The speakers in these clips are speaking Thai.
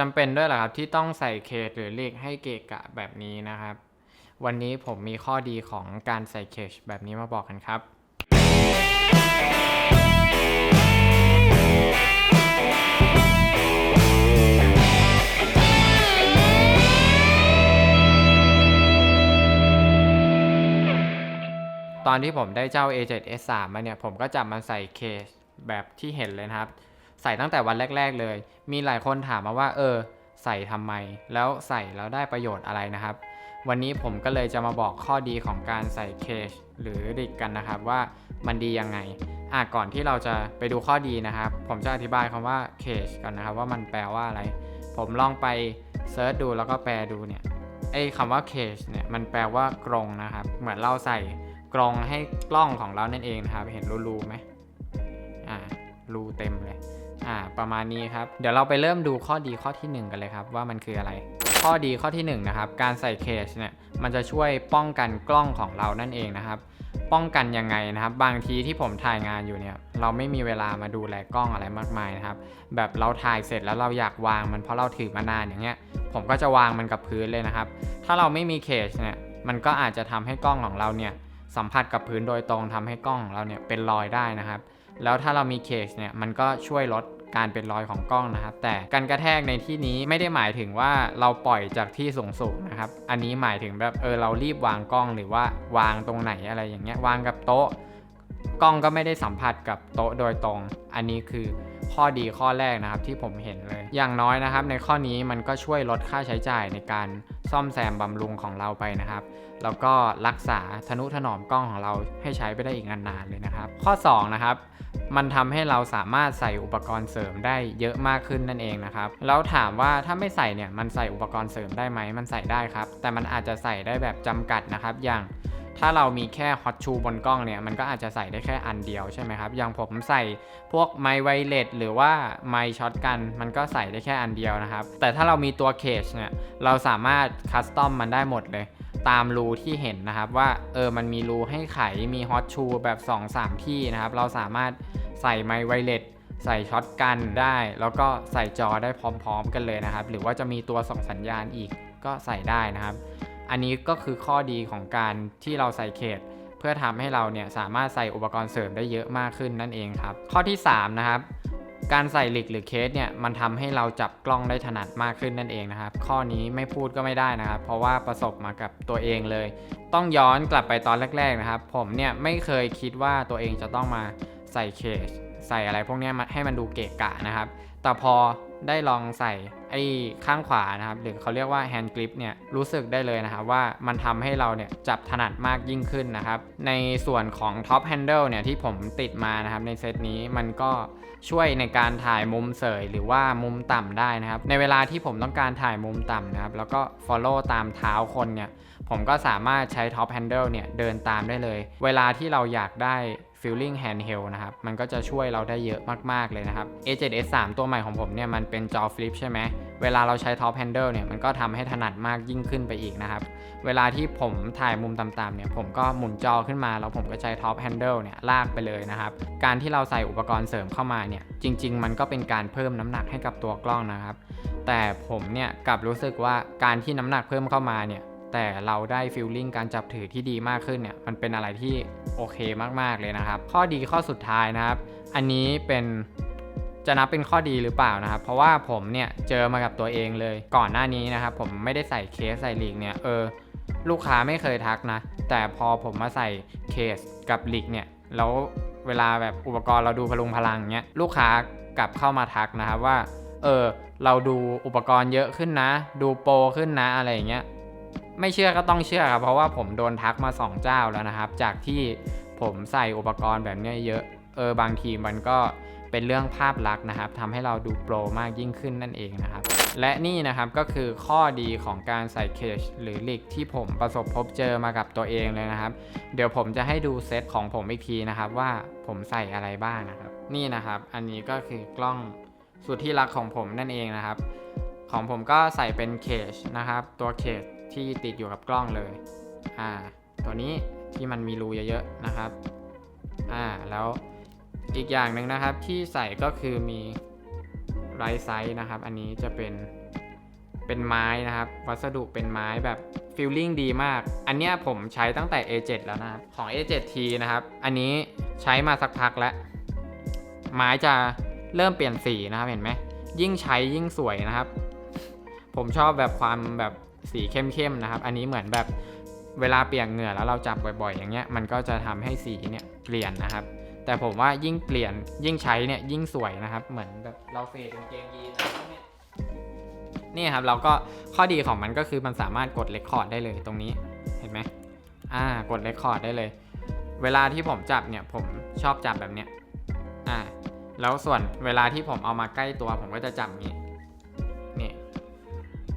จำเป็นด้วยเหรอครับที่ต้องใส่เคสหรือเลขให้เกะกะแบบนี้นะครับ วันนี้ผมมีข้อดีของการใส่เคสแบบนี้มาบอกกันครับ ตอนที่ผมได้เจ้า A7S3 มาเนี่ย ผมก็จับมันใส่เคสแบบที่เห็นเลยนะครับ ใส่ตั้งแต่วันแรก ๆเลย มีหลายคนถามมาว่า เออ ใส่ทำไม แล้วใส่แล้วได้ประโยชน์อะไรนะครับ วันนี้ผมก็เลยจะมาบอกข้อดีของการใส่เคสหรือดิกกันนะครับว่ามันดียังไงอะก่อนที่เราจะไปดูข้อดีนะครับ ผมจะอธิบายคำว่าเคสก่อนนะครับ ว่ามันแปลว่าอะไร ผมลองไปเซิร์ชดูแล้วก็แปลดูเนี่ยไอ้คำว่าเคสเนี่ยมันแปลว่ากรงนะครับ เหมือนเราใส่กรงให้กล้องของเรานั่นเองนะครับ เห็นรูๆไหมอ่า รูเต็มเลย อ่า ประมาณนี้ครับ เดี๋ยวเราไปเริ่มดูข้อดีข้อที่ 1 กันเลยครับ ว่ามันคืออะไร ข้อดีข้อที่ 1 นะครับ การใส่เคสเนี่ย มันจะช่วยป้องกันกล้องของเรานั่นเองนะครับ ป้องกันยังไงนะครับ บางทีที่ผมถ่ายงานอยู่เนี่ย เราไม่มีเวลามาดูแลกล้องอะไรมากมายนะครับ แบบเราถ่ายเสร็จแล้วเราอยากวางมันเพราะเราถือมานานอย่างเงี้ย ผมก็จะวางมันกับพื้นเลยนะครับ ถ้าเราไม่มีเคสเนี่ย มันก็อาจจะทำให้กล้องของเราเนี่ยสัมผัสกับพื้นโดยตรงทำให้กล้องของเราเนี่ยเป็นรอยได้นะครับ แล้วถ้าเรามีเคสเนี่ยมันก็ช่วยลดการเป็นรอยของกล้องนะครับ แต่การกระแทกในที่นี้ไม่ได้หมายถึงว่าเราปล่อยจากที่สูงๆนะครับ อันนี้หมายถึงแบบเออเรารีบวางกล้องหรือว่าวางตรงไหนอะไรอย่างเงี้ยวางกับโต๊ะ กล้องก็ไม่ได้สัมผัสกับโต๊ะโดยตรง อันนี้คือข้อดีข้อแรกนะครับที่ผมเห็นเลย อย่างน้อยนะครับ ในข้อนี้มันก็ช่วยลดค่าใช้จ่ายในการซ่อมแซมบำรุงของเราไปนะครับ แล้วก็รักษาทนุถนอมกล้องของเราให้ใช้ไปได้อีกนานๆเลยนะครับ ข้อ2นะครับ มันทำให้เราสามารถใส่อุปกรณ์เสริมได้เยอะมากขึ้นนั่นเองนะครับแล้วถามว่าถ้าไม่ใส่เนี่ยมันใส่อุปกรณ์เสริมได้ไหมมันใส่ได้ครับ แต่มันอาจจะใส่ได้แบบจำกัดนะครับ อย่างถ้าเรามีแค่ฮอตชูบนกล้องเนี่ย มันก็อาจจะใส่ได้แค่อันเดียวใช่ไหมครับ อย่างผมใส่พวกไมไวเลสหรือว่าไมช็อตกัน มันก็ใส่ได้แค่อันเดียวนะครับ แต่ถ้าเรามีตัวเคสเนี่ย เราสามารถคัสตอมมันได้หมดเลย ตามรูที่เห็นนะครับว่า เออ มันมีรูให้ไข มีฮอตชูแบบ 2-3 ที่นะครับ เราสามารถ ใส่ไมค์ไวเลสใส่ช็อตกันได้ แล้วก็ใส่จอได้พร้อมๆ กันเลยนะครับ หรือว่าจะมีตัวส่งสัญญาณอีกก็ใส่ได้นะครับ อันนี้ก็คือข้อดีของการที่เราใส่เคสเพื่อทำให้เราเนี่ยสามารถใส่อุปกรณ์เสริมได้เยอะมากขึ้นนั่นเองครับ ข้อที่ 3 นะครับการใส่หลิกหรือเคสเนี่ยมันทำให้เราจับกล้องได้ถนัดมากขึ้นนั่นเองนะครับ ข้อนี้ไม่พูดก็ไม่ได้นะครับ เพราะว่าประสบมากับตัวเองเลย ต้องย้อนกลับไปตอนแรก ๆนะครับ ผมเนี่ยไม่เคยคิดว่าตัวเองจะต้องมา ใส่เคสใส่อะไรพวกนี้มาให้มันดูเกะกะนะครับ แต่พอได้ลองใส่ไอ้ข้างขวานะครับ หรือเขาเรียกว่าแฮนด์กริปเนี่ยรู้สึกได้เลยนะครับว่ามันทำให้เราเนี่ยจับถนัดมากยิ่งขึ้นนะครับ ในส่วนของท็อปแฮนเดิลเนี่ยที่ผมติดมานะครับในเซตนี้มันก็ช่วยในการถ่ายมุมเสยหรือว่ามุมต่ำได้นะครับ ในเวลาที่ผมต้องการถ่ายมุมต่ำนะครับ แล้วก็ follow ตามเท้าคนเนี่ยผมก็สามารถใช้ Top Handle เนี่ยเดินตามได้เลย เวลาที่เราอยากได้ Feeling Handheld นะครับ มันก็จะช่วยเราได้เยอะมาก ๆ เลยนะครับ A7S3 ตัวใหม่ของผมเนี่ยมันเป็นจอฟลิปใช่ไหม เวลาเราใช้ Top Handle เนี่ยมันก็ทำให้ถนัดมากยิ่งขึ้นไปอีกนะครับ เวลาที่ผมถ่ายมุมต่ำๆเนี่ยผมก็หมุนจอขึ้นมา แล้วผมก็ใช้ Top Handle เนี่ยลากไปเลยนะครับ การที่เราใส่อุปกรณ์เสริมเข้ามาเนี่ยจริง ๆ มันก็เป็นการเพิ่มน้ำหนักให้กับตัวกล้องนะครับ แต่ผมเนี่ยกลับรู้สึกว่าการที่น้ำหนักเพิ่มเข้ามาเนี่ย แต่เราได้ฟิลลิ่งการจับถือที่ดีมากขึ้นเนี่ยมันเป็นอะไรที่โอเคมากๆเลยนะครับ ข้อดีข้อสุดท้ายนะครับ อันนี้เป็นจะนับเป็นข้อดีหรือเปล่านะครับ เพราะว่าผมเนี่ยเจอมากับตัวเองเลย ก่อนหน้านี้นะครับผมไม่ได้ใส่เคสใส่หลีกเนี่ยเออลูกค้าไม่เคยทักนะ แต่พอผมมาใส่เคสกับหลีกเนี่ยแล้วเวลาแบบอุปกรณ์เราดูพลุงพลังเนี้ยลูกค้ากลับเข้ามาทักนะครับว่าเออเราดูอุปกรณ์เยอะขึ้นนะ ดูโปรขึ้นนะอะไรอย่างเงี้ย ไม่เชื่อก็ต้องเชื่อครับเพราะว่าผมโดนทักมา 2 เจ้าแล้วนะครับ จากที่ผมใส่อุปกรณ์แบบนี้เยอะเออบางทีมันก็เป็นเรื่องภาพลักษณ์นะครับทำให้เราดูโปรมากยิ่งขึ้นนั่นเองนะครับ และนี่นะครับก็คือข้อดีของการใส่เคสหรือลิกที่ผมประสบพบเจอมากับตัวเองเลยนะครับ เดี๋ยวผมจะให้ดูเซตของผมอีกทีนะครับว่าผมใส่อะไรบ้างนะครับ นี่นะครับ อันนี้ก็คือกล้องสุดที่รักของผมนั่นเองนะครับ ของผมก็ใส่เป็นเคสนะครับ ตัวเคส ที่ติดอยู่กับกล้องเลย อ่า ตัวนี้ที่มันมีรูเยอะๆนะครับ อ่า แล้วอีกอย่างหนึ่งนะครับที่ใส่ก็คือมีไรไซส์นะครับ อันนี้จะเป็นเป็นไม้นะครับ วัสดุเป็นไม้แบบฟิลลิ่งดีมาก อันเนี้ยผมใช้ตั้งแต่ A7 แล้วนะครับ ของ A7T นะครับ อันนี้ใช้มาสักพักแล้ว ไม้จะเริ่มเปลี่ยนสีนะครับเห็นไหม ยิ่งใช้ยิ่งสวยนะครับ ผมชอบแบบความแบบ สีเข้มๆนะครับ อันนี้เหมือนแบบเวลาเปียกเหงื่อแล้วเราจับบ่อยๆ อย่างเงี้ยมันก็จะทำให้สีเนี่ยเปลี่ยนนะครับ แต่ผมว่ายิ่งเปลี่ยนยิ่งใช้เนี่ยยิ่งสวยนะครับ เหมือนแบบเราเฟดกางเกงยีนอะไรเนี้ยนี่ครับเราก็ข้อดีของมันก็คือมันสามารถกดเรคคอร์ดได้เลยตรงนี้เห็นไหมอ่ากดเรคคอร์ดได้เลย เวลาที่ผมจับเนี่ยผมชอบจับแบบเนี้ยอ่าแล้วส่วนเวลาที่ผมเอามาใกล้ตัวผมก็จะจับอย่างนี้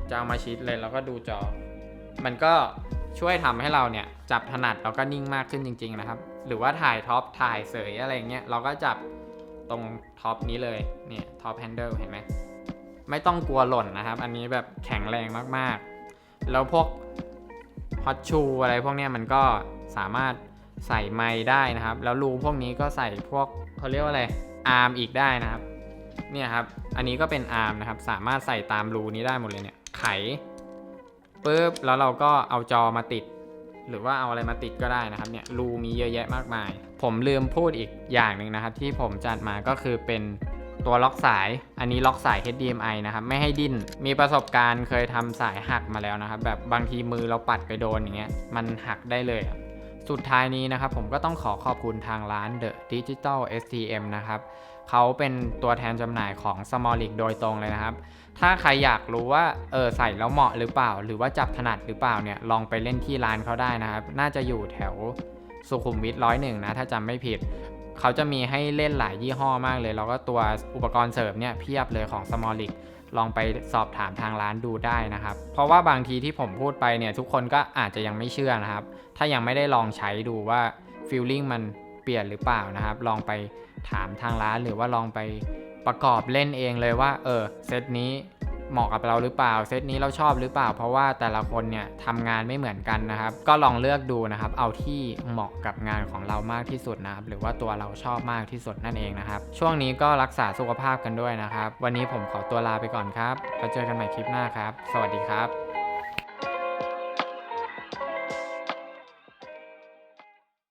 จะเอามาชิดเลยแล้วก็ดูจอ มันก็ช่วยทำให้เราเนี่ยจับถนัดแล้วก็นิ่งมากขึ้นจริง ๆนะครับ หรือว่าถ่ายท็อปถ่ายเสยอะไรเงี้ยเราก็จับตรงท็อปนี้เลยเนี่ยท็อปแฮนเดิลเห็นไหมไม่ต้องกลัวหล่นนะครับ อันนี้แบบแข็งแรงมากๆ แล้วพวกฮอตชูอะไรพวกเนี้ยมันก็สามารถใส่ไม้ได้นะครับ แล้วรูพวกนี้ก็ใส่พวกเขาเรียกว่าอะไรอาร์มอีกได้นะครับ เนี่ยครับ อันนี้ก็เป็นอาร์มนะครับ สามารถใส่ตามรูนี้ได้หมดเลยเนี่ย ไขปุ๊บแล้วเราก็เอาจอมาติด หรือว่าเอาอะไรมาติดก็ได้นะครับเนี่ยรูมีเยอะแยะมากมาย ผมลืมพูดอีกอย่างหนึ่งนะครับ ที่ผมจัดมาก็คือเป็นตัวล็อกสาย อันนี้ล็อกสาย HDMI นะครับ ไม่ให้ดิ้น มีประสบการณ์เคยทำสายหักมาแล้วนะครับ แบบบางทีมือเราปัดไปโดนอย่างเงี้ย มันหักได้เลยอะ สุดท้ายนี้นะครับผมก็ต้องขอขอบคุณทางร้าน The Digital STM นะครับเขาเป็นตัวแทนจำหน่ายของ Small l e a g u โดยตรงเลยนะครับ ถ้าใครอยากรู้ว่าเออใส่แล้วเหมาะหรือเปล่า หรือว่าจับถนัดหรือเปล่าเนี่ยลองไปเล่นที่ร้านเขาได้นะครับ น่าจะอยู่แถวสุขุมวิทร้อยหนึ่งนะถ้าจำไม่ผิด เขาจะมีให้เล่นหลายยี่ห้อมากเลย แล้วก็ตัวอุปกรณ์เสริมเนี่ยเพียบเลยของ Small l e a g u ลองไปสอบถามทางร้านดูได้นะครับ เพราะว่าบางทีที่ผมพูดไปเนี่ยทุกคนก็อาจจะยังไม่เชื่อนะครับ ถ้ายังไม่ได้ลองใช้ดูว่าฟิลลิ่งมันเปลี่ยนหรือเปล่านะครับ ลองไปถามทางร้านหรือว่าลองไปประกอบเล่นเองเลยว่า เออเซตนี้ เหมาะกับเราหรือเปล่า เซตนี้เราชอบหรือเปล่า เพราะว่าแต่ละคนเนี่ยทำงานไม่เหมือนกันนะครับ ก็ลองเลือกดูนะครับ เอาที่เหมาะกับงานของเรามากที่สุดนะครับ หรือว่าตัวเราชอบมากที่สุดนั่นเองนะครับ ช่วงนี้ก็รักษาสุขภาพกันด้วยนะครับ วันนี้ผมขอตัวลาไปก่อนครับแล้วเจอกันใหม่คลิปหน้าครับ สวัสดีครับ